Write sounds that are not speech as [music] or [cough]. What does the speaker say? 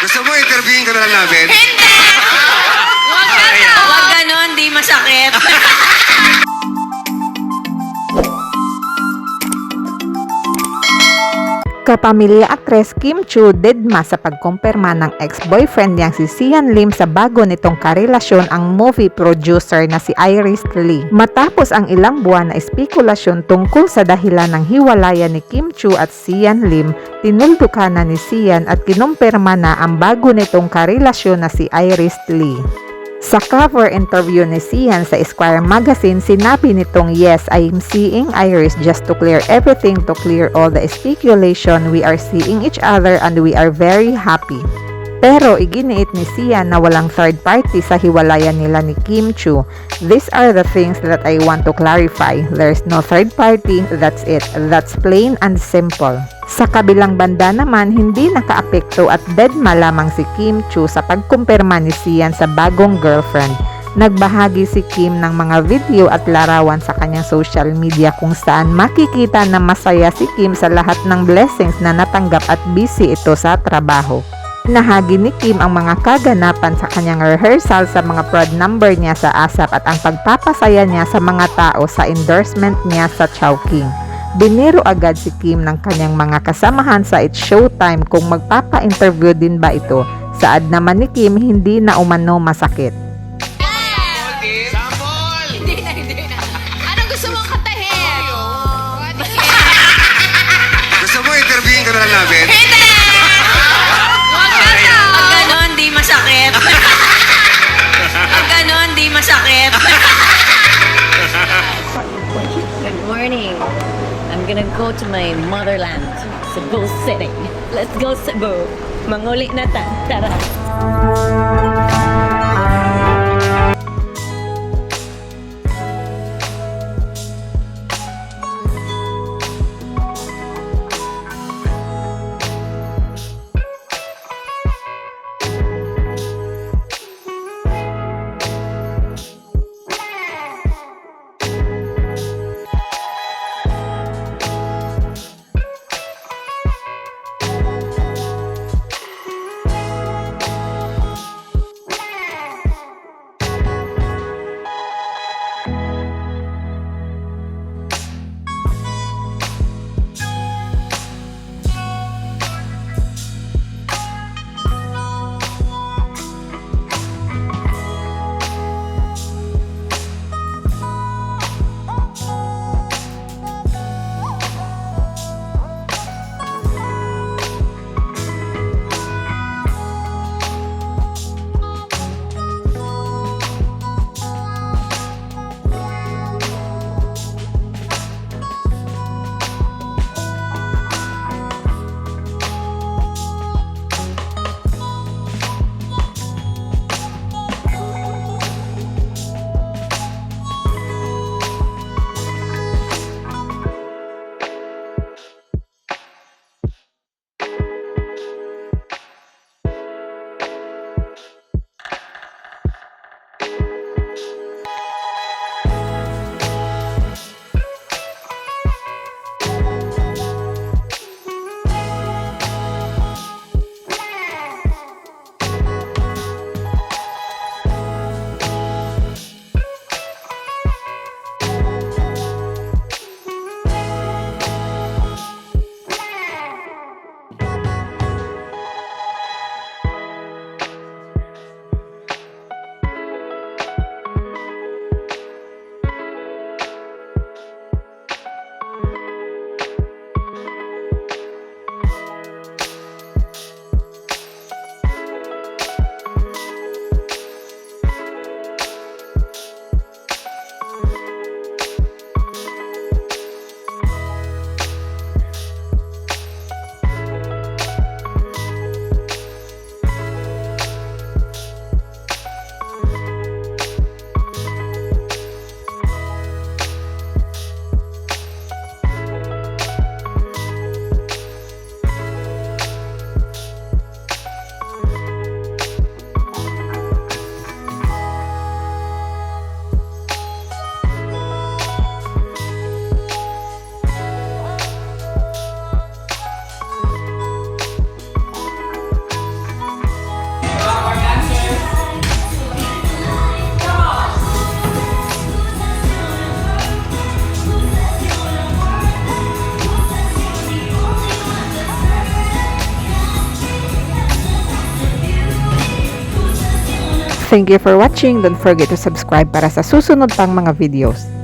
Gusto mo interviewin ka na lang namin? Huwag ka na. Huwag ganon, di masakit. [laughs] Kapamilya actress Kim Chu dedma sa pagkumpirma ng ex-boyfriend niyang si Sian Lim sa bago nitong karelasyon ang movie producer na si Iris Lee. Matapos ang ilang buwan na espekulasyon tungkol sa dahilan ng hiwalayan ni Kim Chu at Sian Lim, tinuldukan na ni Sian at kinumpirma na ang bago nitong karelasyon na si Iris Lee. Sa cover interview ni Sian sa Esquire magazine, sinabi nitong yes, I'm seeing Iris just to clear everything, to clear all the speculation. We are seeing each other and we are very happy. Pero iginiit ni Sian na walang third party sa hiwalayan nila ni Kim Chu. These are the things that I want to clarify. There's no third party, that's it. That's plain and simple. Sa kabilang banda naman, hindi nakaapekto at deadma lamang si Kim Chu sa pagkumpirma ni Sian sa bagong girlfriend. Nagbahagi si Kim ng mga video at larawan sa kanyang social media kung saan makikita na masaya si Kim sa lahat ng blessings na natanggap at busy ito sa trabaho. Nahagi ni Kim ang mga kaganapan sa kanyang rehearsal sa mga prod number niya sa ASAP at ang pagpapasaya niya sa mga tao sa endorsement niya sa Chowking. Biniro agad si Kim ng kanyang mga kasamahan sa It's Showtime kung magpapa-interview din ba ito. Saad naman ni Kim hindi na umano masakit. Gonna go to my motherland, Cebu City. Let's go Cebu. Manguli na ta. Tara. Thank you for watching. Don't forget to subscribe para sa susunod pang mga videos.